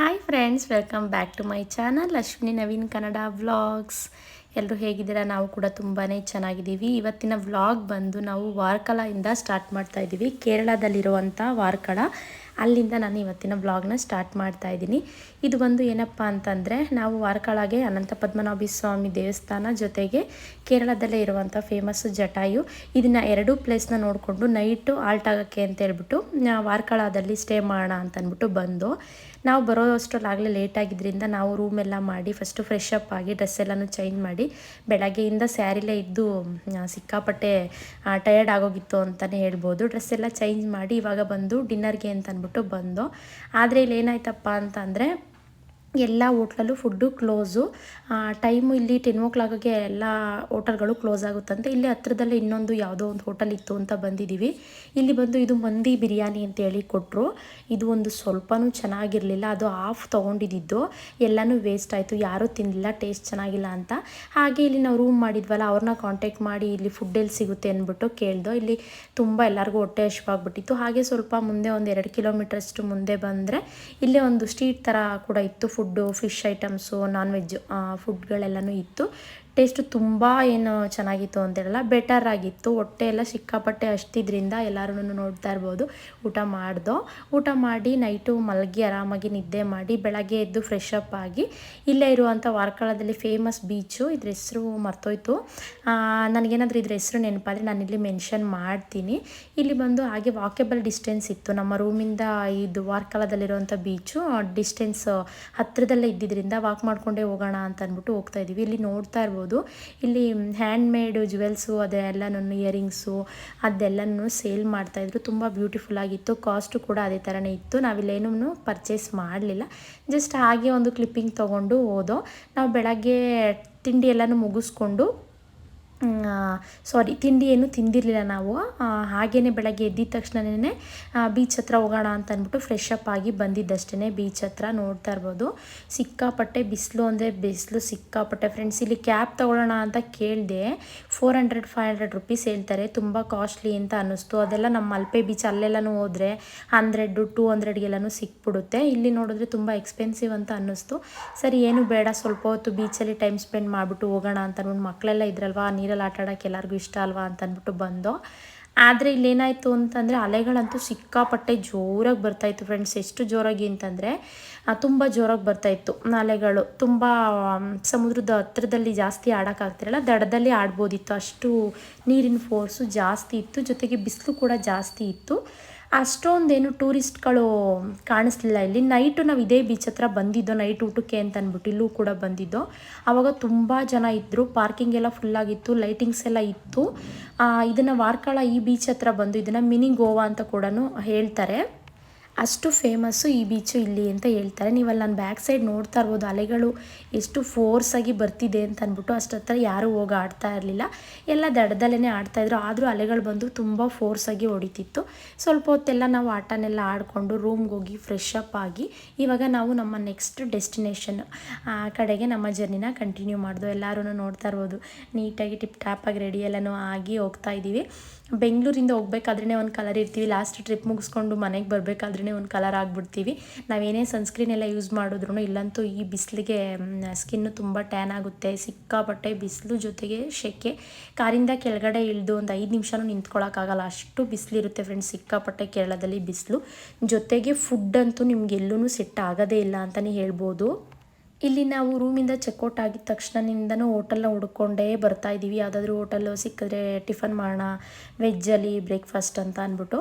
Hi friends welcome back to my channel Ashwini Naveen Kannada vlogs ಎಲ್ಲರೂ ಹೇಗಿದ್ದೀರಾ? ನಾವು ಕೂಡ ತುಂಬಾ ಚೆನ್ನಾಗಿದ್ದೀವಿ. ಇವತ್ತಿನ ವ್ಲಾಗ್ ಬಂದು ನಾವು ವಾರ್ಕಳದಿಂದ ಸ್ಟಾರ್ಟ್ ಮಾಡ್ತಾ ಇದ್ದೀವಿ. ಕೇರಳದಲ್ಲಿರುವಂಥ ವಾರ್ಕಳ ಅಲ್ಲಿಂದ ನಾನು ಇವತ್ತಿನ ವ್ಲಾಗ್ನ ಸ್ಟಾರ್ಟ್ ಮಾಡ್ತಾ ಇದ್ದೀನಿ. ಇದು ಬಂದು ಏನಪ್ಪ ಅಂತಂದರೆ, ನಾವು ವಾರ್ಕಳಗೆ ಅನಂತ ಪದ್ಮನಾಭಿ ಸ್ವಾಮಿ ದೇವಸ್ಥಾನ ಜೊತೆಗೆ ಕೇರಳದಲ್ಲೇ ಇರುವಂಥ ಫೇಮಸ್ ಜಟಾಯು. ಇದನ್ನು ಎರಡೂ ಪ್ಲೇಸ್ನ ನೋಡಿಕೊಂಡು ನೈಟು ಆಲ್ಟ್ ಆಗೋಕ್ಕೆ ಅಂತ ಹೇಳ್ಬಿಟ್ಟು ವಾರ್ಕಳದಲ್ಲಿ ಸ್ಟೇ ಮಾಡೋಣ ಅಂತ ಅಂದ್ಬಿಟ್ಟು ಬಂದು ನಾವು ಬರೋ ಅಷ್ಟರಲ್ಲಾಗಲೇ ಲೇಟ್ ಆಗಿದ್ದರಿಂದ ನಾವು ರೂಮ್ ಎಲ್ಲ ಮಾಡಿ ಫಸ್ಟು ಫ್ರೆಶ್ ಅಪ್ ಆಗಿ ಡ್ರೆಸ್ ಎಲ್ಲನೂ ಚೇಂಜ್ ಮಾಡಿ ಬೆಳಗ್ಗೆಯಿಂದ ಸ್ಯಾರಿಲೇ ಇದ್ದು ಸಿಕ್ಕಾಪಟ್ಟೆ ಟಯರ್ಡ್ ಆಗೋಗಿತ್ತು ಅಂತಲೇ ಹೇಳ್ಬೋದು. ಡ್ರೆಸ್ ಎಲ್ಲ ಚೇಂಜ್ ಮಾಡಿ ಇವಾಗ ಬಂದು ಡಿನ್ನರ್ಗೆ ಅಂತ ಅಂದ್ಬಿಟ್ಟು ಬಂದು, ಆದರೆ ಇಲ್ಲಿ ಏನಾಯ್ತಪ್ಪ ಅಂತಂದರೆ ಎಲ್ಲ ಹೋಟ್ಲಲ್ಲೂ ಫುಡ್ಡು ಕ್ಲೋಸು ಟೈಮು ಇಲ್ಲಿ ಟೆನ್ ಓ ಕ್ಲಾಕಿಗೆ ಎಲ್ಲ ಹೋಟೆಲ್ಗಳು ಕ್ಲೋಸ್ ಆಗುತ್ತಂತೆ. ಇಲ್ಲಿ ಹತ್ರದಲ್ಲೇ ಇನ್ನೊಂದು ಯಾವುದೋ ಒಂದು ಹೋಟೆಲ್ ಇತ್ತು ಅಂತ ಬಂದಿದ್ದೀವಿ ಇಲ್ಲಿ ಬಂದು ಇದು ಮಂದಿ ಬಿರಿಯಾನಿ ಅಂತ ಹೇಳಿ ಕೊಟ್ಟರು ಇದು ಒಂದು ಸ್ವಲ್ಪನೂ ಚೆನ್ನಾಗಿರಲಿಲ್ಲ. ಅದು ಆಫ್ ತೊಗೊಂಡಿದ್ದು. ಎಲ್ಲನೂ ವೇಸ್ಟ್ ಆಯಿತು. ಯಾರೂ ತಿನ್ನಲಿಲ್ಲ ಟೇಸ್ಟ್ ಚೆನ್ನಾಗಿಲ್ಲ ಅಂತ. ಹಾಗೆ ಇಲ್ಲಿ ನಾವು ರೂಮ್ ಮಾಡಿದ್ವಲ್ಲ, ಅವ್ರನ್ನ ಕಾಂಟ್ಯಾಕ್ಟ್ ಮಾಡಿ ಇಲ್ಲಿ ಫುಡ್ ಎಲ್ಲಿ ಸಿಗುತ್ತೆ ಅಂದ್ಬಿಟ್ಟು ಕೇಳ್ದೋ. ಇಲ್ಲಿ ತುಂಬ ಎಲ್ಲರಿಗೂ ಹೊಟ್ಟೆ ಹಶ್ವಾಗ್ಬಿಟ್ಟಿತ್ತು ಹಾಗೆ ಸ್ವಲ್ಪ ಮುಂದೆ ಒಂದು ಎರಡು ಕಿಲೋಮೀಟ್ರಷ್ಟು ಮುಂದೆ ಬಂದರೆ, ಇಲ್ಲೇ ಒಂದು ಸ್ಟ್ರೀಟ್ ಥರ ಕೂಡ ಇತ್ತು food fish items non veg ಫುಡ್ಗಳೆಲ್ಲನೂ ಇತ್ತು. ಟೇಸ್ಟು ತುಂಬ ಏನು ಚೆನ್ನಾಗಿತ್ತು ಅಂತೇಳಲ್ಲ ಬೆಟರ್ ಆಗಿತ್ತು. ಹೊಟ್ಟೆ ಎಲ್ಲ ಸಿಕ್ಕಾಪಟ್ಟೆ ಅಷ್ಟಿದ್ರಿಂದ ಎಲ್ಲರೂ ನೋಡ್ತಾ ಇರ್ಬೋದು. ಊಟ ಮಾಡ್ದೋ, ಊಟ ಮಾಡಿ ನೈಟು ಮಲಗಿ ಆರಾಮಾಗಿ ನಿದ್ದೆ ಮಾಡಿ ಬೆಳಗ್ಗೆ ಎದ್ದು ಫ್ರೆಶ್ ಅಪ್ ಆಗಿ ಇಲ್ಲೇ ಇರುವಂಥ ವಾರ್ಕಳದಲ್ಲಿ ಫೇಮಸ್ ಬೀಚು ಇದ್ರ ಹೆಸರು ಮರ್ತೋಯ್ತು. ನನಗೇನಾದರೂ ಇದ್ರ ಹೆಸರು ನೆನಪಾದರೆ ನಾನು ಇಲ್ಲಿ ಮೆನ್ಷನ್ ಮಾಡ್ತೀನಿ. ಇಲ್ಲಿ ಬಂದು ಹಾಗೆ ವಾಕೆಬಲ್ ಡಿಸ್ಟೆನ್ಸ್ ಇತ್ತು. ನಮ್ಮ ರೂಮಿಂದ ಇದು ವಾರ್ಕಳದಲ್ಲಿರುವಂಥ ಬೀಚು ಡಿಸ್ಟೆನ್ಸ್ ಹತ್ತಿರದಲ್ಲೇ ಇದ್ದಿದ್ದರಿಂದ ವಾಕ್ ಮಾಡಿಕೊಂಡೇ ಹೋಗೋಣ ಅಂತ ಅಂದ್ಬಿಟ್ಟು ಹೋಗ್ತಾ ಇದ್ದೀವಿ. ಇಲ್ಲಿ ನೋಡ್ತಾ ಇರ್ಬೋದು. ಇಲ್ಲಿ ಹ್ಯಾಂಡ್ ಮೇಡ್ ಅದೆಲ್ಲ ನನ್ನ ಇಯರಿಂಗ್ಸು ಅದೆಲ್ಲನೂ ಸೇಲ್ ಮಾಡ್ತಾಯಿದ್ರು ತುಂಬ ಬ್ಯೂಟಿಫುಲ್ ಆಗಿತ್ತು. ಕಾಸ್ಟು ಕೂಡ ಅದೇ ಥರನೇ ಇತ್ತು. ನಾವಿಲ್ಲೇನೂ ಪರ್ಚೇಸ್ ಮಾಡಲಿಲ್ಲ. ಜಸ್ಟ್ ಹಾಗೆ ಒಂದು ಕ್ಲಿಪ್ಪಿಂಗ್ ತೊಗೊಂಡು ಹೋದೋ. ನಾವು ಬೆಳಗ್ಗೆ ತಿಂಡಿ ಎಲ್ಲನೂ ಮುಗಿಸ್ಕೊಂಡು ಸಾರಿ ತಿಂಡಿ ಏನು ತಿಂದಿರಲಿಲ್ಲ ನಾವು. ಹಾಗೆಯೇ ಬೆಳಗ್ಗೆ ಎದ್ದಿದ ತಕ್ಷಣನೇ ಬೀಚ್ ಹತ್ರ ಹೋಗೋಣ ಅಂತ ಅಂದ್ಬಿಟ್ಟು ಫ್ರೆಶ್ ಅಪ್ ಆಗಿ ಬಂದಿದ್ದಷ್ಟೇ ಬೀಚ್ ಹತ್ರ ನೋಡ್ತಾ ಇರ್ಬೋದು. ಸಿಕ್ಕಾಪಟ್ಟೆ ಬಿಸಿಲು ಅಂದರೆ ಬಿಸಿಲು ಸಿಕ್ಕಾಪಟ್ಟೆ ಫ್ರೆಂಡ್ಸ್ ಇಲ್ಲಿ ಕ್ಯಾಬ್ ತೊಗೊಳ್ಳೋಣ ಅಂತ ಕೇಳಿದೆ four hundred five hundred rupees ಹೇಳ್ತಾರೆ. ತುಂಬ ಕಾಸ್ಟ್ಲಿ ಅಂತ ಅನ್ನಿಸ್ತು. ಅದೆಲ್ಲ ನಮ್ಮ ಮಲ್ಪೆ ಬೀಚ್ ಅಲ್ಲೆಲ್ಲನೂ ಹೋದರೆ ಹಂಡ್ರೆಡ್ಡು ಟೂ ಹಂಡ್ರೆಡ್ಗೆಲ್ಲನೂ ಸಿಕ್ಬಿಡುತ್ತೆ. ಇಲ್ಲಿ ನೋಡಿದ್ರೆ ತುಂಬ ಎಕ್ಸ್ಪೆನ್ಸಿವ್ ಅಂತ ಅನ್ನಿಸ್ತು. ಸರಿ, ಏನು ಬೇಡ, ಸ್ವಲ್ಪ ಹೊತ್ತು ಬೀಚಲ್ಲಿ ಟೈಮ್ ಸ್ಪೆಂಡ್ ಮಾಡಿಬಿಟ್ಟು ಹೋಗೋಣ ಅಂತ ಅಂದ್ಬಿಟ್ಟು ಮಕ್ಕಳೆಲ್ಲ ಇದ್ರಲ್ವಾ ನೀರಲ್ಲಿ ಆಟ ಆಡೋಕ್ಕೆ ಎಲ್ಲರಿಗೂ ಇಷ್ಟ ಅಲ್ವಾ ಅಂತ ಅಂದ್ಬಿಟ್ಟು ಬಂದೋ. ಆದರೆ ಇಲ್ಲೇನಾಯಿತು ಅಂತಂದರೆ ಅಲೆಗಳಂತೂ ಸಿಕ್ಕಾಪಟ್ಟೆ ಜೋರಾಗಿ ಬರ್ತಾಯಿತ್ತು ಫ್ರೆಂಡ್ಸ್ ಎಷ್ಟು ಜೋರಾಗಿ ಅಂತಂದರೆ ತುಂಬ ಜೋರಾಗಿ ಬರ್ತಾಯಿತ್ತು ಅಲೆಗಳು. ತುಂಬ ಸಮುದ್ರದ ಹತ್ತಿರದಲ್ಲಿ ಜಾಸ್ತಿ ಆಡೋಕ್ಕಾಗ್ತಿರಲ್ಲ ದಡದಲ್ಲಿ ಆಡ್ಬೋದಿತ್ತು. ಅಷ್ಟು ನೀರಿನ ಫೋರ್ಸು ಜಾಸ್ತಿ ಇತ್ತು. ಜೊತೆಗೆ ಬಿಸಿಲು ಕೂಡ ಜಾಸ್ತಿ ಇತ್ತು. ಅಷ್ಟೊಂದೇನು ಟೂರಿಸ್ಟ್ಗಳು ಕಾಣಿಸ್ಲಿಲ್ಲ. ಇಲ್ಲಿ ನೈಟು ನಾವು ಇದೇ ಬೀಚ್ ಹತ್ರ ಬಂದಿದ್ದೋ, ನೈಟ್ ಊಟಕ್ಕೆ ಅಂತ ಅಂದ್ಬಿಟ್ಟು ಇಲ್ಲೂ ಕೂಡ ಬಂದಿದ್ದೋ ಆವಾಗ ತುಂಬ ಜನ ಇದ್ದರು ಪಾರ್ಕಿಂಗ್ ಎಲ್ಲ ಫುಲ್ಲಾಗಿತ್ತು ಲೈಟಿಂಗ್ಸ್ ಎಲ್ಲ ಇತ್ತು. ಇದನ್ನು ವಾರ್ಕಳ ಈ ಬೀಚ್ ಹತ್ರ ಬಂದು, ಇದನ್ನು ಮಿನಿ ಗೋವಾ ಅಂತ ಕೂಡ ಹೇಳ್ತಾರೆ. ಅಷ್ಟು ಫೇಮಸ್ಸು ಈ ಬೀಚು ಇಲ್ಲಿ ಅಂತ ಹೇಳ್ತಾರೆ. ನೀವು ಅಲ್ಲಿ ನಾನು ಬ್ಯಾಕ್ ಸೈಡ್ ನೋಡ್ತಾ ಇರ್ಬೋದು, ಅಲೆಗಳು ಎಷ್ಟು ಫೋರ್ಸಾಗಿ ಬರ್ತಿದೆ ಅಂತ ಅಂದ್ಬಿಟ್ಟು ಅಷ್ಟತ್ರ ಯಾರೂ ಹೋಗಿ ಆಡ್ತಾ ಇರಲಿಲ್ಲ. ಎಲ್ಲ ದಡದಲ್ಲೇ ಆಡ್ತಾಯಿದ್ರು ಆದರೂ ಅಲೆಗಳು ಬಂದು ತುಂಬ ಫೋರ್ಸಾಗಿ ಹೊಡಿತಿತ್ತು. ಸ್ವಲ್ಪ ಹೊತ್ತೆಲ್ಲ ನಾವು ಆಟನೆಲ್ಲ ಆಡಿಕೊಂಡು ರೂಮ್ಗೆ ಹೋಗಿ ಫ್ರೆಶ್ ಅಪ್ ಆಗಿ, ಇವಾಗ ನಾವು ನಮ್ಮ ನೆಕ್ಸ್ಟ್ ಡೆಸ್ಟಿನೇಷನ್ ಆ ಕಡೆಗೆ ನಮ್ಮ ಜರ್ನಿನ ಕಂಟಿನ್ಯೂ ಮಾಡಿದ್ವು ಎಲ್ಲರೂ ನೋಡ್ತಾ ಇರ್ಬೋದು. ನೀಟಾಗಿ ಟಿಪ್ ಟಾಪಾಗಿ ರೆಡಿ ಎಲ್ಲನೂ ಆಗಿ ಹೋಗ್ತಾ ಇದ್ದೀವಿ ಬೆಂಗಳೂರಿಂದ ಹೋಗ್ಬೇಕಾದ್ರೆ ಒಂದು ಕಲರ್ ಇರ್ತೀವಿ. ಲಾಸ್ಟ್ ಟ್ರಿಪ್ ಮುಗಿಸ್ಕೊಂಡು ಮನೆಗೆ ಬರಬೇಕಾದ್ರೇ ಒಂದು ಕಲರ್ ಆಗಿಬಿಡ್ತೀವಿ. ನಾವೇನೇ ಸನ್ಸ್ಕ್ರೀನ್ ಎಲ್ಲ ಯೂಸ್ ಮಾಡಿದ್ರು ಇಲ್ಲಂತೂ ಈ ಬಿಸಿಲಿಗೆ ಸ್ಕಿನ್ನು ತುಂಬ ಟ್ಯಾನ್ ಆಗುತ್ತೆ. ಸಿಕ್ಕಾಪಟ್ಟೆ ಬಿಸಿಲು ಜೊತೆಗೆ ಶೆಕೆ. ಕಾರಿಂದ ಕೆಳಗಡೆ ಇಳಿದು ಒಂದು ಐದು ನಿಮಿಷನೂ ನಿಂತ್ಕೊಳ್ಳೋಕ್ಕಾಗಲ್ಲ ಅಷ್ಟು ಬಿಸಿಲಿರುತ್ತೆ ಫ್ರೆಂಡ್ಸ್ ಸಿಕ್ಕಾಪಟ್ಟೆ ಕೇರಳದಲ್ಲಿ ಬಿಸಿಲು. ಜೊತೆಗೆ ಫುಡ್ ಅಂತೂ ನಿಮ್ಗೆ ಎಲ್ಲೂ ಸೆಟ್ ಆಗೋದೇ ಇಲ್ಲ ಅಂತಲೇ ಹೇಳ್ಬೋದು. ಇಲ್ಲಿ ನಾವು ರೂಮಿಂದ ಚೆಕ್ಔಟ್ ಆಗಿದ ತಕ್ಷಣದಿಂದನೂ ಹೋಟೆಲ್ನ ಹುಡ್ಕೊಂಡೇ ಬರ್ತಾ ಇದ್ದೀವಿ ಯಾವುದಾದ್ರೂ ಹೋಟೆಲ್ಲು ಸಿಕ್ಕಿದ್ರೆ ಟಿಫನ್ ಮಾಡೋಣ ವೆಜ್ಜಲ್ಲಿ ಬ್ರೇಕ್ಫಾಸ್ಟ್ ಅಂತ ಅಂದ್ಬಿಟ್ಟು.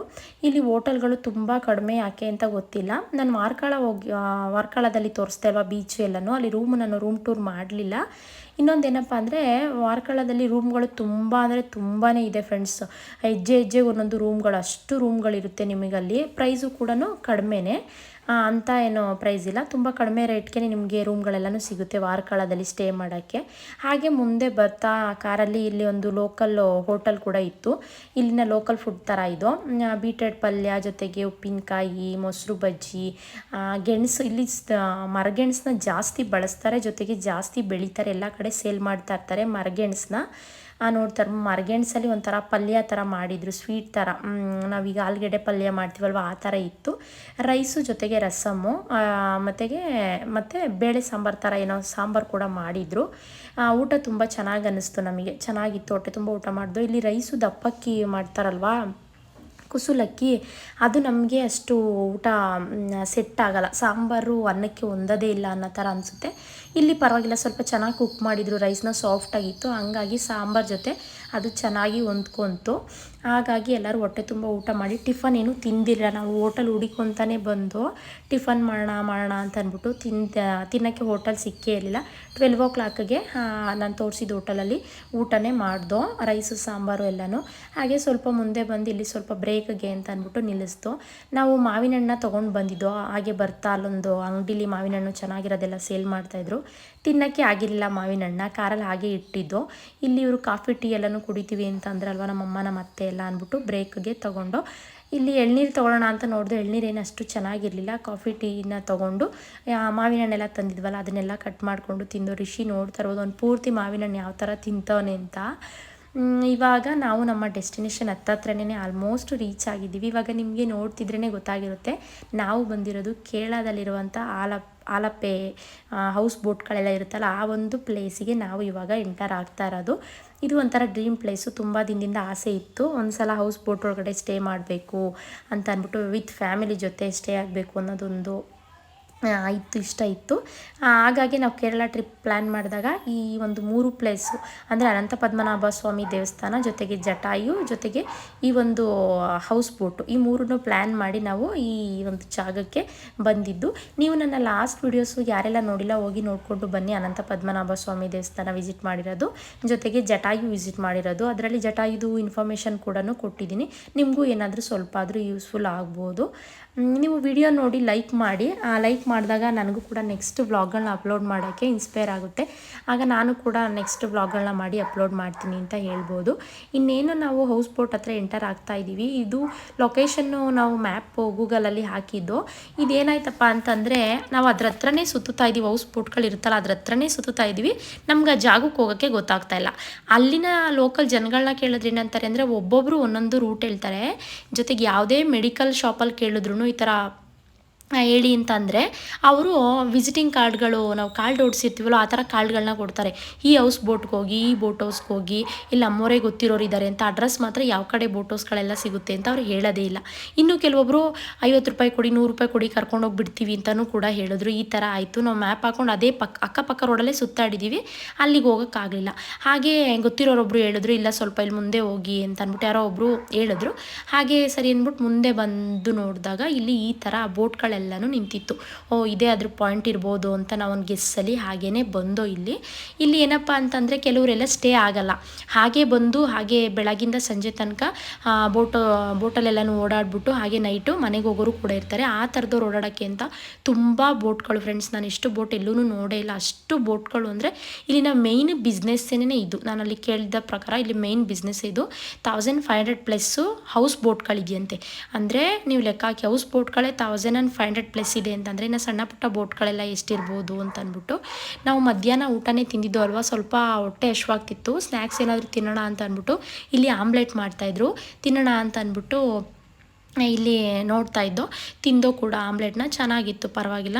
ಇಲ್ಲಿ ಹೋಟೆಲ್ಗಳು ತುಂಬ ಕಡಿಮೆ ಯಾಕೆ ಅಂತ ಗೊತ್ತಿಲ್ಲ. ನಾನು ವಾರ್ಕಳ ಹೋಗಿ ವಾರ್ಕಳದಲ್ಲಿ ತೋರಿಸ್ದೆ ಬೀಚ್ ಬೀಚು ಎಲ್ಲನೂ? ಅಲ್ಲಿ ರೂಮ್ ನಾನು ರೂಮ್ ಟೂರ್ ಮಾಡಲಿಲ್ಲ. ಇನ್ನೊಂದೇನಪ್ಪ ಅಂದರೆ ವಾರ್ಕಳದಲ್ಲಿ ರೂಮ್ಗಳು ತುಂಬ ಅಂದರೆ ತುಂಬಾ ಇದೆ ಫ್ರೆಂಡ್ಸ್ ಹೆಜ್ಜೆ ಹೆಜ್ಜೆಗೆ ಒಂದೊಂದು ರೂಮ್ಗಳು ಅಷ್ಟು ರೂಮ್ಗಳಿರುತ್ತೆ ನಿಮಗಲ್ಲಿ. ಪ್ರೈಸು ಕೂಡ ಕಡಿಮೆನೇ. ಅಂತ ಏನು ಪ್ರೈಸ್ ಇಲ್ಲ. ತುಂಬ ಕಡಿಮೆ ರೇಟ್ಗೆ ನಿಮಗೆ ರೂಮ್ಗಳೆಲ್ಲನೂ ಸಿಗುತ್ತೆ ವಾರ್ಕಳದಲ್ಲಿ ಸ್ಟೇ ಮಾಡೋಕ್ಕೆ. ಹಾಗೆ ಮುಂದೆ ಬರ್ತಾ ಕಾರಲ್ಲಿ ಇಲ್ಲಿ ಒಂದು ಲೋಕಲ್ ಹೋಟೆಲ್ ಕೂಡ ಇತ್ತು. ಇಲ್ಲಿನ ಲೋಕಲ್ ಫುಡ್ ಥರ ಇದು. ಬೀಟೆಡ್ ಪಲ್ಯ ಜೊತೆಗೆ ಉಪ್ಪಿನಕಾಯಿ, ಮೊಸರು ಬಜ್ಜಿ ಗೆಣಸು. ಇಲ್ಲಿ ಮರಗೆಣಸನ್ನ ಜಾಸ್ತಿ ಬಳಸ್ತಾರೆ. ಜೊತೆಗೆ ಜಾಸ್ತಿ ಬೆಳೀತಾರೆ. ಎಲ್ಲ ಕಡೆ ಸೇಲ್ ಮಾಡ್ತಾ ಇರ್ತಾರೆ ಮರಗೆಣಸನ್ನ. ನೋಡ್ತಾರೆ ಮರ್ಗೆಣ್ಸಲ್ಲಿ ಒಂಥರ ಪಲ್ಯ ಥರ ಮಾಡಿದರು, ಸ್ವೀಟ್ ಥರ ನಾವೀಗ ಆಲೂಗಡ್ಡೆ ಪಲ್ಯ ಮಾಡ್ತೀವಲ್ವ, ಆ ಥರ ಇತ್ತು. ರೈಸು ಜೊತೆಗೆ ರಸಮ್ಮು ಮತ್ತೆಗೆ, ಮತ್ತು ಬೇಳೆ ಸಾಂಬಾರು ಥರ ಏನೋ ಸಾಂಬಾರು ಕೂಡ ಮಾಡಿದರು. ಊಟ ತುಂಬ ಚೆನ್ನಾಗಿ ಅನ್ನಿಸ್ತು ನಮಗೆ. ಚೆನ್ನಾಗಿತ್ತು, ಹೊಟ್ಟೆ ತುಂಬ ಊಟ ಮಾಡಿದ್ದು ಇಲ್ಲಿ ರೈಸು ದಪ್ಪಕ್ಕಿ ಮಾಡ್ತಾರಲ್ವಾ? ಕುಸುಲಕ್ಕಿ, ಅದು ನಮಗೆ ಅಷ್ಟು ಊಟ ಸೆಟ್ ಆಗಲ್ಲ. ಸಾಂಬಾರು ಅನ್ನಕ್ಕೆ ಹೊಂದೋದೇ ಇಲ್ಲ ಅನ್ನೋ ಥರ ಅನಿಸುತ್ತೆ. ಇಲ್ಲಿ ಪರವಾಗಿಲ್ಲ, ಸ್ವಲ್ಪ ಚೆನ್ನಾಗಿ ಕುಕ್ ಮಾಡಿದರು ರೈಸ್ನ ಸಾಫ್ಟಾಗಿತ್ತು ಹಂಗಾಗಿ ಸಾಂಬಾರು ಜೊತೆ ಅದು ಚೆನ್ನಾಗಿ ಹೊಂದ್ಕೊಂತು. ಹಾಗಾಗಿ ಎಲ್ಲರೂ ಹೊಟ್ಟೆ ತುಂಬ ಊಟ ಮಾಡಿ ಟಿಫನ್ ಏನು ತಿಂದಿಲ್ಲ. ನಾವು ಹೋಟೆಲ್ ಹುಡಿಕೊಂತಾನೆ ಬಂದು ಟಿಫನ್ ಮಾಡೋಣ ಮಾಡೋಣ ಅಂತ ಅಂದ್ಬಿಟ್ಟು ತಿಂತ ತಿನ್ನೋಕ್ಕೆ ಹೋಟೆಲ್ ಸಿಕ್ಕೇ ಇರಲಿಲ್ಲ. ಟ್ವೆಲ್ವ್ ಓ ಕ್ಲಾಕ್ಗೆ ನಾನು ತೋರಿಸಿದ ಹೋಟೆಲಲ್ಲಿ ಊಟನೇ ಮಾಡ್ದು, ರೈಸು, ಸಾಂಬಾರು ಎಲ್ಲನೂ. ಹಾಗೆ ಸ್ವಲ್ಪ ಮುಂದೆ ಬಂದು ಇಲ್ಲಿ ಸ್ವಲ್ಪ ಬ್ರೇಕ್ಗೆ ಅಂತ ಅಂದ್ಬಿಟ್ಟು ನಿಲ್ಲಿಸ್ತು. ನಾವು ಮಾವಿನ ಹಣ್ಣ ತೊಗೊಂಡು ಬಂದಿದ್ದೋ. ಹಾಗೆ ಬರ್ತಾ ಅಲ್ಲೊಂದು ಅಂಗಡಿಲಿ ಮಾವಿನ ಹಣ್ಣು ಚೆನ್ನಾಗಿರೋದೆಲ್ಲ ಸೇಲ್ ಮಾಡ್ತಾಯಿದ್ರು ತಿನ್ನೋಕ್ಕೆ ಆಗಿರಲಿಲ್ಲ ಮಾವಿನ ಹಣ್ಣ ಕಾರಲ್ಲಿ ಹಾಗೆ ಇಟ್ಟಿದ್ದು. ಇಲ್ಲಿ ಇವರು ಕಾಫಿ ಟೀ ಎಲ್ಲನೂ ಕುಡಿತೀವಿ ಅಂತ ಅಲ್ವಾ ನಮ್ಮಮ್ಮ ನಮ್ಮ ಅತ್ತೆ ಎಲ್ಲ ಅಂದ್ಬಿಟ್ಟು ಬ್ರೇಕ್ಗೆ ತೊಗೊಂಡು ಇಲ್ಲಿ ಎಳ್ನೀರು ತೊಗೊಳ್ಳೋಣ ಅಂತ ನೋಡಿದೆ ಎಳ್ನೀರು ಏನು ಅಷ್ಟು ಚೆನ್ನಾಗಿರಲಿಲ್ಲ. ಕಾಫಿ, ಟೀನ ತೊಗೊಂಡು ಮಾವಿನ ಹಣ್ಣೆಲ್ಲ ತಂದಿದ್ವಲ್ಲ ಅದನ್ನೆಲ್ಲ ಕಟ್ ಮಾಡಿಕೊಂಡು ತಿಂದು ರಿಷಿ ನೋಡ್ತಾ ಇರ್ಬೋದು. ಒಂದು ಪೂರ್ತಿ ಮಾವಿನ ಹಣ್ಣು ಯಾವ ಥರ ತಿಂತವನೆ ಅಂತ. ಇವಾಗ ನಾವು ನಮ್ಮ ಡೆಸ್ಟಿನೇಷನ್ ಹತ್ತತ್ರನೇ ಆಲ್ಮೋಸ್ಟ್ ರೀಚ್ ಆಗಿದ್ದೀವಿ. ಇವಾಗ ನಿಮಗೆ ನೋಡ್ತಿದ್ರೇ ಗೊತ್ತಾಗಿರುತ್ತೆ. ನಾವು ಬಂದಿರೋದು ಕೇರಳದಲ್ಲಿರುವಂಥ ಆಲ ಆಲಪ್ಪೆ ಹೌಸ್ ಬೋಟ್ಗಳೆಲ್ಲ ಇರುತ್ತಲ್ಲ, ಆ ಒಂದು ಪ್ಲೇಸಿಗೆ ನಾವು ಇವಾಗ ಎಂಟರ್ ಆಗ್ತಾ ಇರೋದು. ಇದು ಒಂಥರ ಡ್ರೀಮ್ ಪ್ಲೇಸು ತುಂಬ ದಿನದಿಂದ ಆಸೆ ಇತ್ತು. ಒಂದು ಸಲ ಹೌಸ್ ಬೋಟ್ ಒಳಗಡೆ ಸ್ಟೇ ಮಾಡಬೇಕು ಅಂತ ಅಂದ್ಬಿಟ್ಟು ವಿತ್ ಫ್ಯಾಮಿಲಿ ಜೊತೆ ಸ್ಟೇ ಆಗಬೇಕು ಅನ್ನೋದೊಂದು ಇತ್ತು, ಇಷ್ಟ ಇತ್ತು. ಹಾಗಾಗಿ ನಾವು ಕೇರಳ ಟ್ರಿಪ್ ಪ್ಲ್ಯಾನ್ ಮಾಡಿದಾಗ ಈ ಒಂದು ಮೂರು ಪ್ಲೇಸು ಅಂದರೆ ಅನಂತ ಪದ್ಮನಾಭ ಸ್ವಾಮಿ ದೇವಸ್ಥಾನ ಜೊತೆಗೆ ಜಟಾಯು, ಜೊತೆಗೆ ಈ ಒಂದು ಹೌಸ್ ಬೋಟು ಈ ಮೂರನ್ನು ಪ್ಲ್ಯಾನ್ ಮಾಡಿ ನಾವು ಈ ಒಂದು ಜಾಗಕ್ಕೆ ಬಂದಿದ್ದು. ನೀವು ನನ್ನ ಲಾಸ್ಟ್ ವೀಡಿಯೋಸು ಯಾರೆಲ್ಲ ನೋಡಿಲ್ಲ, ಹೋಗಿ ನೋಡಿಕೊಂಡು ಬನ್ನಿ ಅನಂತ ಪದ್ಮನಾಭ ಸ್ವಾಮಿ ದೇವಸ್ಥಾನ ವಿಸಿಟ್ ಮಾಡಿರೋದು. ಜೊತೆಗೆ ಜಟಾಯು ವಿಸಿಟ್ ಮಾಡಿರೋದು. ಅದರಲ್ಲಿ ಜಟಾಯುದು ಇನ್ಫಾರ್ಮೇಷನ್ ಕೂಡ ಕೊಟ್ಟಿದ್ದೀನಿ. ನಿಮಗೂ ಏನಾದರೂ ಸ್ವಲ್ಪ ಆದರೂ ಯೂಸ್ಫುಲ್ ಆಗ್ಬೋದು. ನೀವು ವಿಡಿಯೋ ನೋಡಿ ಲೈಕ್ ಮಾಡಿ, ಆ ಲೈಕ್ ಮಾಡಿದಾಗ ನನಗೂ ಕೂಡ ನೆಕ್ಸ್ಟ್ ವ್ಲಾಗ್ಗಳನ್ನ ಅಪ್ಲೋಡ್ ಮಾಡೋಕ್ಕೆ ಇನ್ಸ್ಪೈರ್ ಆಗುತ್ತೆ. ಆಗ ನಾನು ಕೂಡ ನೆಕ್ಸ್ಟ್ ವ್ಲಾಗ್ಗಳನ್ನ ಮಾಡಿ ಅಪ್ಲೋಡ್ ಮಾಡ್ತೀನಿ ಅಂತ ಹೇಳ್ಬೋದು. ಇನ್ನೇನು ನಾವು ಹೌಸ್ ಬೋಟ್ ಹತ್ರ ಎಂಟರ್ ಆಗ್ತಾ ಇದ್ದೀವಿ ಇದು ಲೊಕೇಶನ್ನು ನಾವು ಮ್ಯಾಪ್ ಗೂಗಲಲ್ಲಿ ಹಾಕಿದ್ದು. ಇದೇನಾಯ್ತಪ್ಪ ಅಂತಂದರೆ ನಾವು ಅದ್ರ ಹತ್ರನೇ ಸುತ್ತುತ್ತಾ ಇದ್ದೀವಿ ಹೌಸ್ ಬೋಟ್ಗಳು ಇರುತ್ತಲ್ಲ ಅದ್ರ ಹತ್ರನೇ ಸುತ್ತುತ್ತಾ ಇದ್ದೀವಿ ನಮ್ಗೆ ಆ ಜಾಗಕ್ಕೆ ಹೋಗೋಕ್ಕೆ ಗೊತ್ತಾಗ್ತಾ ಇಲ್ಲ. ಅಲ್ಲಿನ ಲೋಕಲ್ ಜನಗಳನ್ನ ಕೇಳಿದ್ರೆ ಏನಂತಾರೆ ಅಂದರೆ ಒಬ್ಬೊಬ್ಬರು ಒಂದೊಂದು ರೂಟ್ ಹೇಳ್ತಾರೆ. ಜೊತೆಗೆ ಯಾವುದೇ ಮೆಡಿಕಲ್ ಶಾಪಲ್ಲಿ ಕೇಳಿದ್ರು ಈ ಥರ ಹೇಳಿ ಅಂತಂದರೆ, ಅವರು ವಿಸಿಟಿಂಗ್ ಕಾರ್ಡ್ಗಳು ನಾವು ಕಾರ್ಡ್ ಓಡಿಸಿರ್ತೀವಲ್ಲ, ಆ ಥರ ಕಾರ್ಡ್ಗಳನ್ನ ಕೊಡ್ತಾರೆ. ಈ ಹೌಸ್ ಬೋಟ್ಗೆ ಹೋಗಿ, ಈ ಬೋಟ್ ಹೌಸ್ಗೆ ಹೋಗಿ, ಇಲ್ಲಿ ನಮ್ಮವರೇ ಗೊತ್ತಿರೋರು ಇದ್ದಾರೆ ಅಂತ ಅಡ್ರೆಸ್ ಮಾತ್ರ ಯಾವ ಕಡೆ ಬೋಟ್ ಹೌಸ್ಗಳೆಲ್ಲ ಸಿಗುತ್ತೆ ಅಂತ ಅವ್ರು ಹೇಳೋದೇ ಇಲ್ಲ. ಇನ್ನು ಕೆಲವೊಬ್ಬರು ಐವತ್ತು ರೂಪಾಯಿ ಕೊಡಿ, ನೂರು ರೂಪಾಯಿ ಕೊಡಿ ಕರ್ಕೊಂಡೋಗಿ ಬಿಡ್ತೀವಿ ಅಂತಲೂ ಕೂಡ ಹೇಳಿದ್ರು. ಈ ಥರ ಆಯಿತು. ನಾವು ಮ್ಯಾಪ್ ಹಾಕೊಂಡು ಅದೇ ಪಕ್ಕ ಅಕ್ಕಪಕ್ಕ ರೋಡಲ್ಲೇ ಸುತ್ತಾಡಿದ್ದೀವಿ ಅಲ್ಲಿಗೆ ಹೋಗೋಕ್ಕಾಗಲಿಲ್ಲ ಹಾಗೆ ಗೊತ್ತಿರೋರೊಬ್ಬರು ಹೇಳಿದ್ರು, ಇಲ್ಲ ಸ್ವಲ್ಪ ಇಲ್ಲಿ ಮುಂದೆ ಹೋಗಿ ಅಂತ ಅಂದ್ಬಿಟ್ಟು ಯಾರೋ ಒಬ್ಬರು ಹೇಳಿದ್ರು. ಹಾಗೆ ಸರಿ ಅಂದ್ಬಿಟ್ಟು ಮುಂದೆ ಬಂದು ನೋಡಿದಾಗ ಇಲ್ಲಿ ಈ ಥರ ಬೋಟ್ಗಳೆಲ್ಲ ಎಲ್ಲನೂ ನಿಂತಿತ್ತು. ಓ, ಇದೇ ಅದ್ರ ಪಾಯಿಂಟ್ ಇರ್ಬೋದು ಅಂತ ನಾವು ಒಂದು ಗೆಸ್ಸಲ್ಲಿ ಹಾಗೇ ಬಂದೋ ಇಲ್ಲಿ. ಇಲ್ಲಿ ಏನಪ್ಪ ಅಂತಂದರೆ ಕೆಲವರೆಲ್ಲ ಸ್ಟೇ ಆಗಲ್ಲ. ಹಾಗೆ ಬಂದು, ಹಾಗೆ ಬೆಳಗಿಂದ ಸಂಜೆ ತನಕ ಬೋಟ್ ಬೋಟಲ್ಲೆಲ್ಲನೂ ಓಡಾಡ್ಬಿಟ್ಟು ಹಾಗೆ ನೈಟು ಮನೆಗೆ ಹೋಗೋರು ಕೂಡ ಇರ್ತಾರೆ. ಆ ಥರದವ್ರು ಓಡಾಡೋಕ್ಕೆ ಅಂತ ತುಂಬ ಬೋಟ್ಗಳು ಫ್ರೆಂಡ್ಸ್ ನಾನು ಇಷ್ಟು ಬೋಟ್ ಎಲ್ಲೂ ನೋಡೇ ಇಲ್ಲ. ಅಷ್ಟು ಬೋಟ್ಗಳು ಅಂದರೆ ಇಲ್ಲಿನ ಮೇಯ್ನ್ ಬಿಸ್ನೆಸ್ಸೇನೇ ಇದು. ನಾನು ಅಲ್ಲಿ ಕೇಳಿದ ಪ್ರಕಾರ ಇಲ್ಲಿ ಮೇಯ್ನ್ ಬಿಸ್ನೆಸ್ ಇದು thousand five hundred plus house ಬೋಟ್ಗಳಿದೆಯಂತೆ ಅಂದರೆ ನೀವು ಲೆಕ್ಕ ಹಾಕಿ house ಬೋಟ್ಗಳೇ thousand and five hundred plus ಇದೆ ಅಂತಂದರೆ ಇನ್ನು ಸಣ್ಣ ಪುಟ್ಟ ಬೋಟ್ಗಳೆಲ್ಲ ಎಷ್ಟಿರ್ಬೋದು ಅಂತ ನಾವು ಮಧ್ಯಾಹ್ನ ಊಟನೇ ತಿಂದಿದ್ದು ಅಲ್ವಾ, ಸ್ವಲ್ಪ ಹೊಟ್ಟೆ ಹಶ್ವಾಗ್ತಿತ್ತು ಸ್ನ್ಯಾಕ್ಸ್ ಏನಾದರೂ ತಿನ್ನೋಣ ಅಂತ ಅಂದ್ಬಿಟ್ಟು ಇಲ್ಲಿ ಆಮ್ಲೆಟ್ ಮಾಡ್ತಾಯಿದ್ರು ತಿನ್ನೋಣ ಅಂತ ಅಂದ್ಬಿಟ್ಟು ಇಲ್ಲಿ ನೋಡ್ತಾ ಇದ್ದೋ, ತಿಂದೋ ಕೂಡ ಆಮ್ಲೆಟ್ನ ಚೆನ್ನಾಗಿತ್ತು, ಪರವಾಗಿಲ್ಲ.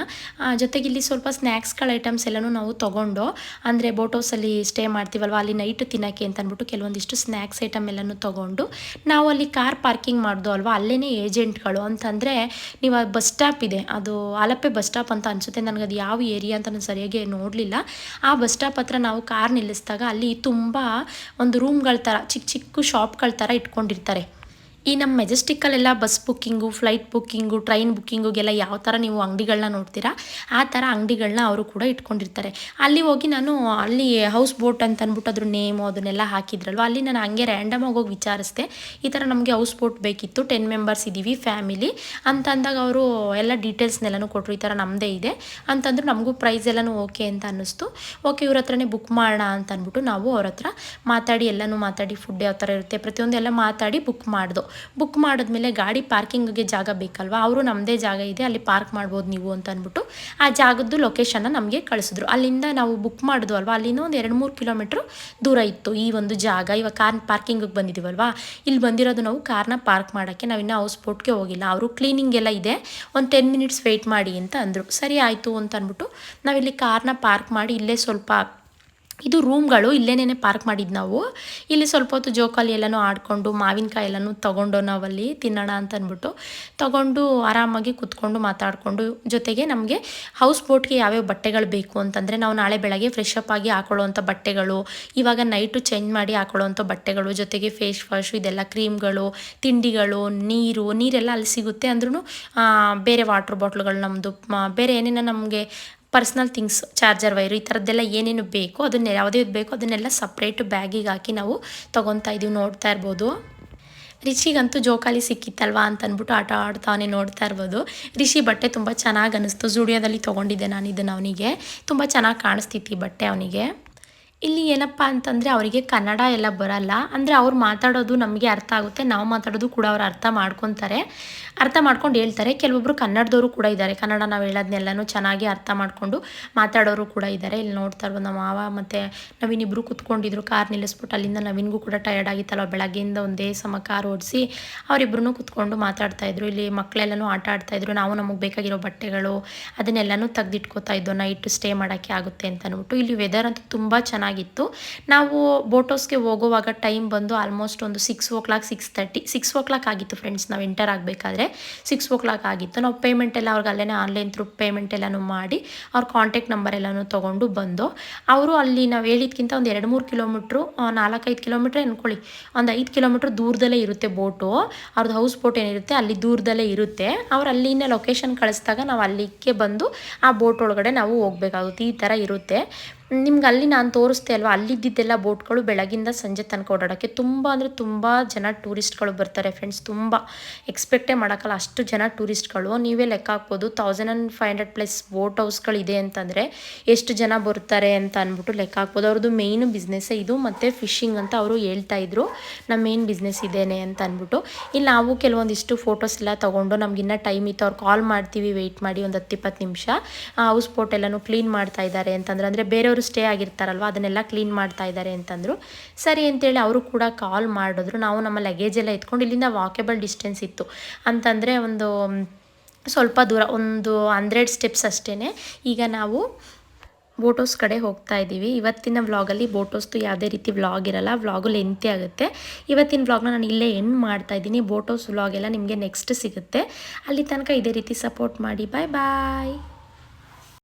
ಜೊತೆಗೆ ಇಲ್ಲಿ ಸ್ವಲ್ಪ ಸ್ನ್ಯಾಕ್ಸ್ಗಳ ಐಟಮ್ಸ್ ಎಲ್ಲನೂ ನಾವು ತೊಗೊಂಡು, ಅಂದರೆ ಬೋಟೋಸಲ್ಲಿ ಸ್ಟೇ ಮಾಡ್ತೀವಲ್ವ, ಅಲ್ಲಿ ನೈಟ್ ತಿನ್ನೋಕ್ಕೆ ಅಂತ ಅಂದ್ಬಿಟ್ಟು ಕೆಲವೊಂದಿಷ್ಟು ಸ್ನ್ಯಾಕ್ಸ್ ಐಟಮ್ ಎಲ್ಲನೂ ತೊಗೊಂಡು, ನಾವು ಅಲ್ಲಿ ಕಾರ್ ಪಾರ್ಕಿಂಗ್ ಮಾಡ್ದೋ ಅಲ್ವಾ ಅಲ್ಲೇ ಏಜೆಂಟ್ಗಳು ಅಂತಂದರೆ ನೀವು ಬಸ್ ಸ್ಟಾಪ್ ಇದೆ, ಅದು ಆಲಪ್ಪೆ ಬಸ್ ಸ್ಟಾಪ್ ಅಂತ ಅನಿಸುತ್ತೆ, ನನಗೆ ಅದು ಯಾವ ಏರಿಯಾ ಅಂತ ನಾನು ಸರಿಯಾಗಿ ನೋಡಲಿಲ್ಲ. ಆ ಬಸ್ ಸ್ಟಾಪ್ ಹತ್ರ ನಾವು ಕಾರ್ ನಿಲ್ಲಿಸಿದಾಗ ಅಲ್ಲಿ ತುಂಬ ಒಂದು ರೂಮ್ಗಳ ಥರ ಚಿಕ್ಕ ಚಿಕ್ಕ ಶಾಪ್ಗಳ ಥರ ಇಟ್ಕೊಂಡಿರ್ತಾರೆ. ಈ ನಮ್ಮ ಮೆಜೆಸ್ಟಿಕ್ಕಲ್ಲೆಲ್ಲ bus booking, flight booking, train ಬುಕ್ಕಿಂಗುಗೆಲ್ಲ ಯಾವ ಥರ ನೀವು ಅಂಗಡಿಗಳನ್ನ ನೋಡ್ತೀರಾ, ಆ ಥರ ಅಂಗಡಿಗಳನ್ನ ಅವರು ಕೂಡ ಇಟ್ಕೊಂಡಿರ್ತಾರೆ. ಅಲ್ಲಿ ಹೋಗಿ ನಾನು ಅಲ್ಲಿ ಹೌಸ್ ಬೋಟ್ ಅಂತ ಅಂದ್ಬಿಟ್ಟು ಅದ್ರ ನೇಮು ಅದನ್ನೆಲ್ಲ ಹಾಕಿದ್ರಲ್ವ, ಅಲ್ಲಿ ನಾನು ಹಂಗೆ ರ್ಯಾಂಡಮಾಗಿ ಹೋಗಿ ವಿಚಾರಿಸಿದೆ, ಈ ಥರ ನಮಗೆ ಹೌಸ್ ಬೋಟ್ ಬೇಕಿತ್ತು, ಟೆನ್ ಮೆಂಬರ್ಸ್ ಇದ್ದೀವಿ ಫ್ಯಾಮಿಲಿ ಅಂತ ಅಂದಾಗ ಅವರು ಎಲ್ಲ ಡೀಟೇಲ್ಸ್ನೆಲ್ಲನೂ ಕೊಟ್ಟರು ಈ ಥರ ನಮ್ಮದೇ ಇದೆ, ಅಂತಂದ್ರೆ ನಮಗೂ ಪ್ರೈಸ್ ಎಲ್ಲನೂ ಓಕೆ ಅಂತ ಅನ್ನಿಸ್ತು. ಓಕೆ, ಇವ್ರ ಹತ್ರನೇ ಬುಕ್ ಮಾಡೋಣ ಅಂತ ಅಂದ್ಬಿಟ್ಟು ನಾವು ಅವ್ರ ಹತ್ರ ಮಾತಾಡಿ, ಎಲ್ಲನೂ ಮಾತಾಡಿ, ಫುಡ್ ಯಾವ ಥರ ಇರುತ್ತೆ, ಪ್ರತಿಯೊಂದು ಎಲ್ಲ ಮಾತಾಡಿ ಬುಕ್ ಮಾಡ್ದು. ಬುಕ್ ಮಾಡಿದ್ಮೇಲೆ ಗಾಡಿ ಪಾರ್ಕಿಂಗ್ಗೆ ಜಾಗ ಬೇಕಲ್ವಾ? ಅವರು ನಮ್ಮದೇ ಜಾಗ ಇದೆ, ಅಲ್ಲಿ ಪಾರ್ಕ್ ಮಾಡ್ಬೋದು ನೀವು ಅಂತ ಅಂದ್ಬಿಟ್ಟು ಆ ಜಾಗದ್ದು ಲೊಕೇಶನ್ನ ನಮಗೆ ಕಳಿಸಿದ್ರು. ಅಲ್ಲಿಂದ ನಾವು ಬುಕ್ ಮಾಡಿದ್ವು ಅಲ್ವಾ? ಅಲ್ಲಿಂದ ಒಂದು ಎರಡು ಮೂರು ಕಿಲೋಮೀಟ್ರ್ ದೂರ ಇತ್ತು ಈ ಒಂದು ಜಾಗ. ಇವಾಗ ಕಾರ್ ಪಾರ್ಕಿಂಗಿಗೆ ಬಂದಿದ್ದೀವಲ್ವಾ ಇಲ್ಲಿ ಬಂದಿರೋದು ನಾವು ಕಾರ್ನ ಪಾರ್ಕ್ ಮಾಡೋಕ್ಕೆ ನಾವಿನ್ನೂ ಹೌಸ್ ಬೋಟ್ಗೆ ಹೋಗಿಲ್ಲ. ಅವರು ಕ್ಲೀನಿಂಗ್ ಎಲ್ಲ ಇದೆ. ಒಂದು ಟೆನ್ ಮಿನಿಟ್ಸ್ ವೆಯ್ಟ್ ಮಾಡಿ ಅಂತ ಅಂದರು. ಸರಿ, ಆಯಿತು ಅಂತ ಅಂದ್ಬಿಟ್ಟು ನಾವಿಲ್ಲಿ ಕಾರ್ನ ಪಾರ್ಕ್ ಮಾಡಿ ಇಲ್ಲೇ ಸ್ವಲ್ಪ ಇದು ರೂಮ್ಗಳು ಇಲ್ಲೇನೇ ಪಾರ್ಕ್ ಮಾಡಿದ್ದು ನಾವು. ಇಲ್ಲಿ ಸ್ವಲ್ಪ ಹೊತ್ತು ಜೋಕಾಲಿ ಎಲ್ಲನೂ ಆಡಿಕೊಂಡು, ಮಾವಿನಕಾಯಿ ಎಲ್ಲನೂ ತೊಗೊಂಡು ನಾವಲ್ಲಿ ತಿನ್ನೋಣ ಅಂತ ಅಂದ್ಬಿಟ್ಟು ತೊಗೊಂಡು ಆರಾಮಾಗಿ ಕುತ್ಕೊಂಡು ಮಾತಾಡಿಕೊಂಡು, ಜೊತೆಗೆ ನಮಗೆ ಹೌಸ್ ಬೋಟ್ಗೆ ಯಾವ್ಯಾವ ಬಟ್ಟೆಗಳು ಬೇಕು ಅಂತಂದರೆ ನಾವು ನಾಳೆ ಬೆಳಗ್ಗೆ ಫ್ರೆಶ್ ಅಪ್ ಆಗಿ ಹಾಕೊಳ್ಳೋವಂಥ ಬಟ್ಟೆಗಳು, ಇವಾಗ ನೈಟು ಚೇಂಜ್ ಮಾಡಿ ಹಾಕೊಳ್ಳೋವಂಥ ಬಟ್ಟೆಗಳು, ಜೊತೆಗೆ ಫೇಸ್ ವಾಶು ಇದೆಲ್ಲ ಕ್ರೀಮ್ಗಳು, ತಿಂಡಿಗಳು, ನೀರು, ನೀರೆಲ್ಲ ಅಲ್ಲಿ ಸಿಗುತ್ತೆ ಅಂದ್ರೂ ಬೇರೆ ವಾಟ್ರ್ ಬಾಟ್ಲ್ಗಳು ನಮ್ಮದು ಬೇರೆ ಏನೇನೋ ನಮಗೆ ಪರ್ಸ್ನಲ್ ಥಿಂಗ್ಸ್ ಚಾರ್ಜರ್ ವೈರು ಈ ಥರದ್ದೆಲ್ಲ ಏನೇನು ಬೇಕು ಅದನ್ನ, ಯಾವುದೇ ಬೇಕು ಅದನ್ನೆಲ್ಲ ಸಪ್ರೇಟ್ ಬ್ಯಾಗಿಗೆ ಹಾಕಿ ನಾವು ತೊಗೊತಾ ಇದೀವಿ, ನೋಡ್ತಾ ಇರ್ಬೋದು. ರಿಷಿಗಂತೂ ಜೋಕಾಲಿ ಸಿಕ್ಕಿತ್ತಲ್ವಾ ಅಂತ ಅಂದ್ಬಿಟ್ಟು ಆಟ ಆಡ್ತಾವನೆ ನೋಡ್ತಾ ಇರ್ಬೋದು. ರಿಷಿ ಬಟ್ಟೆ ತುಂಬ ಚೆನ್ನಾಗಿ ಅನ್ನಿಸ್ತು ಜುಡಿಯೋದಲ್ಲಿ ತೊಗೊಂಡಿದ್ದೆ ನಾನು ಇದನ್ನು ಅವನಿಗೆ. ತುಂಬ ಚೆನ್ನಾಗಿ ಕಾಣಿಸ್ತಿತ್ತು ಈ ಬಟ್ಟೆ ಅವನಿಗೆ. ಇಲ್ಲಿ ಏನಪ್ಪ ಅಂತಂದರೆ ಅವರಿಗೆ ಕನ್ನಡ ಎಲ್ಲ ಬರಲ್ಲ. ಅಂದರೆ ಅವ್ರು ಮಾತಾಡೋದು ನಮಗೆ ಅರ್ಥ ಆಗುತ್ತೆ. ನಾವು ಮಾತಾಡೋದು ಕೂಡ ಅವ್ರು ಅರ್ಥ ಮಾಡ್ಕೊತಾರೆ. ಅರ್ಥ ಮಾಡ್ಕೊಂಡು ಹೇಳ್ತಾರೆ. ಕೆಲವೊಬ್ಬರು ಕನ್ನಡದವರು ಕೂಡ ಇದ್ದಾರೆ. ಕನ್ನಡ ನಾವು ಹೇಳೋದನ್ನೆಲ್ಲನೂ ಚೆನ್ನಾಗಿ ಅರ್ಥ ಮಾಡಿಕೊಂಡು ಮಾತಾಡೋರು ಕೂಡ ಇದ್ದಾರೆ. ಇಲ್ಲಿ ನೋಡ್ತಾ ಇರ್ಬೋದು ನಮ್ಮ ಮಾವ ಮತ್ತು ನವೀನಿಬ್ಬರು ಕುತ್ಕೊಂಡಿದ್ರು. ಕಾರ್ ನಿಲ್ಲಿಸ್ಬಿಟ್ಟು ಅಲ್ಲಿಂದ ನವೀನ್ಗೂ ಕೂಡ ಟಯರ್ಡ್ ಆಗಿತ್ತಲ್ವ? ಬೆಳಗ್ಗೆಯಿಂದ ಒಂದೇ ಸಮ ಕಾರ್ ಓಡಿಸಿ ಅವರಿಬ್ಬರೂ ಕುತ್ಕೊಂಡು ಮಾತಾಡ್ತಾ ಇದ್ರು. ಇಲ್ಲಿ ಮಕ್ಕಳೆಲ್ಲನೂ ಆಟ ಆಡ್ತಾ ಇದ್ರು. ನಾವು ನಮಗೆ ಬೇಕಾಗಿರೋ ಬಟ್ಟೆಗಳು ಅದನ್ನೆಲ್ಲನೂ ತೆಗೆದಿಟ್ಕೋತಾ ಇದ್ದೋ ನೈಟ್ ಸ್ಟೇ ಮಾಡೋಕ್ಕೆ ಆಗುತ್ತೆ ಅಂತ ಅಂದ್ಬಿಟ್ಟು ಇಲ್ಲಿ ವೆದರ್ ಅಂತೂ ತುಂಬ ಚೆನ್ನಾಗಿತ್ತು. ನಾವು ಬೋಟೋಸ್ಗೆ ಹೋಗುವಾಗ ಟೈಮ್ ಬಂದು ಆಲ್ಮೋಸ್ಟ್ ಒಂದು six o'clock six thirty six o'clock ಆಗಿತ್ತು ಫ್ರೆಂಡ್ಸ್ ನಾವು ಎಂಟರ್ ಆಗಬೇಕಾದ್ರೆ. ಸಿಕ್ಸ್ ಓ ಕ್ಲಾಕ್ ಆಗಿತ್ತು. ನಾವು ಪೇಮೆಂಟ್ ಎಲ್ಲ ಅವ್ರಿಗೆ ಅಲ್ಲೇ ಆನ್ಲೈನ್ ಥ್ರೂ ಪೇಮೆಂಟ್ ಎಲ್ಲನೂ ಮಾಡಿ ಅವ್ರ ಕಾಂಟ್ಯಾಕ್ಟ್ ನಂಬರ್ ಎಲ್ಲನೂ ತೊಗೊಂಡು ಬಂದು ಅವರು ಅಲ್ಲಿ ನಾವು ಹೇಳಿದ್ಕಿಂತ ಒಂದು ಎರಡು ಮೂರು ಕಿಲೋಮೀಟ್ರು ನಾಲ್ಕೈದು ಕಿಲೋಮೀಟ್ರ್ ಅಂದ್ಕೊಳ್ಳಿ ಒಂದು ಐದು ಕಿಲೋಮೀಟ್ರ್ ದೂರದಲ್ಲೇ ಇರುತ್ತೆ ಬೋಟು ಅವ್ರದ್ದು ಹೌಸ್ ಬೋಟ್ ಏನಿರುತ್ತೆ ಅಲ್ಲಿ ದೂರದಲ್ಲೇ ಇರುತ್ತೆ. ಅವ್ರು ಅಲ್ಲಿಂದ ಲೊಕೇಶನ್ ಕಳಿಸಿದಾಗ ನಾವು ಅಲ್ಲಿಗೆ ಬಂದು ಆ ಬೋಟ್ ಒಳಗಡೆ ನಾವು ಹೋಗ್ಬೇಕಾಗುತ್ತೆ. ಈ ಥರ ಇರುತ್ತೆ. ನಿಮ್ಗೆ ಅಲ್ಲಿ ನಾನು ತೋರಿಸ್ತೆ ಅಲ್ವಾ? ಅಲ್ಲಿದ್ದಿದ್ದೆಲ್ಲ ಬೋಟ್ಗಳು ಬೆಳಗಿಂದ ಸಂಜೆ ತನಕ ಓಡಾಡೋಕ್ಕೆ ತುಂಬ ಅಂದರೆ ತುಂಬ ಜನ ಟೂರಿಸ್ಟ್ಗಳು ಬರ್ತಾರೆ ಫ್ರೆಂಡ್ಸ್ ತುಂಬ. ಎಕ್ಸ್ಪೆಕ್ಟೇ ಮಾಡೋಕ್ಕಲ್ಲ, ಅಷ್ಟು ಜನ ಟೂರಿಸ್ಟ್ಗಳು. ನೀವೇ ಲೆಕ್ಕ ಹಾಕ್ಬೋದು thousand and five hundred plus boat ಹೌಸ್ಗಳಿದೆ ಅಂತಂದರೆ ಎಷ್ಟು ಜನ ಬರ್ತಾರೆ ಅಂತ ಅಂದ್ಬಿಟ್ಟು ಲೆಕ್ಕ ಹಾಕ್ಬೋದು. ಅವ್ರದ್ದು ಮೇಯ್ನ್ ಬಿಸ್ನೆಸ್ಸೇ ಇದು, ಮತ್ತು ಫಿಶಿಂಗ್ ಅಂತ ಅವರು ಹೇಳ್ತಾ ಇದ್ರು ನಮ್ಮ ಮೇನ್ ಬಿಸ್ನೆಸ್ ಇದೇನೆ ಅಂತ ಅಂದ್ಬಿಟ್ಟು. ಇಲ್ಲಿ ನಾವು ಕೆಲವೊಂದಿಷ್ಟು ಫೋಟೋಸ್ ಎಲ್ಲ ತೊಗೊಂಡು ನಮಗಿನ್ನ ಟೈಮ್ ಇತ್ತು, ಅವ್ರು ಕಾಲ್ ಮಾಡ್ತೀವಿ ವೆಯ್ಟ್ ಮಾಡಿ ಒಂದು ಹತ್ತು ಇಪ್ಪತ್ತು ನಿಮಿಷ. ಹೌಸ್ ಬೋಟ್ ಎಲ್ಲನೂ ಕ್ಲೀನ್ ಮಾಡ್ತಾ ಇದ್ದಾರೆ ಅಂತಂದ್ರೆ, ಅಂದರೆ ಬೇರೆಯವರು ಸ್ಟೇ ಆಗಿರ್ತಾರಲ್ವ, ಅದನ್ನೆಲ್ಲ ಕ್ಲೀನ್ ಮಾಡ್ತಾ ಇದ್ದಾರೆ ಅಂತಂದರು. ಸರಿ ಅಂತೇಳಿ ಅವರು ಕೂಡ ಕಾಲ್ ಮಾಡಿದ್ರು. ನಾವು ನಮ್ಮ ಲಗೇಜ್ ಎಲ್ಲ ಎತ್ಕೊಂಡು ಇಲ್ಲಿಂದ ವಾಕೆಬಲ್ ಡಿಸ್ಟೆನ್ಸ್ ಇತ್ತು. ಅಂತಂದರೆ ಒಂದು, ಸ್ವಲ್ಪ ದೂರ, ಒಂದು ಹಂಡ್ರೆಡ್ ಸ್ಟೆಪ್ಸ್ ಅಷ್ಟೇ ಈಗ ನಾವು ಬೋಟೋಸ್ ಕಡೆ ಹೋಗ್ತಾ ಇದ್ದೀವಿ. ಇವತ್ತಿನ ವ್ಲಾಗಲ್ಲಿ ಬೋಟೋಸ್ದು ಯಾವುದೇ ರೀತಿ ವ್ಲಾಗ್ ಇರಲ್ಲ. ವ್ಲಾಗು ಲೆಂತಿ ಆಗುತ್ತೆ. ಇವತ್ತಿನ ವ್ಲಾಗ್ನ ನಾನು ಇಲ್ಲೇ ಎಂಡ್ ಮಾಡ್ತಾ ಇದ್ದೀನಿ. ಬೋಟೋಸ್ ವ್ಲಾಗ್ ಎಲ್ಲ ನಿಮಗೆ ನೆಕ್ಸ್ಟ್ ಸಿಗುತ್ತೆ. ಅಲ್ಲಿ ತನಕ ಇದೇ ರೀತಿ ಸಪೋರ್ಟ್ ಮಾಡಿ. ಬಾಯ್ ಬಾಯ್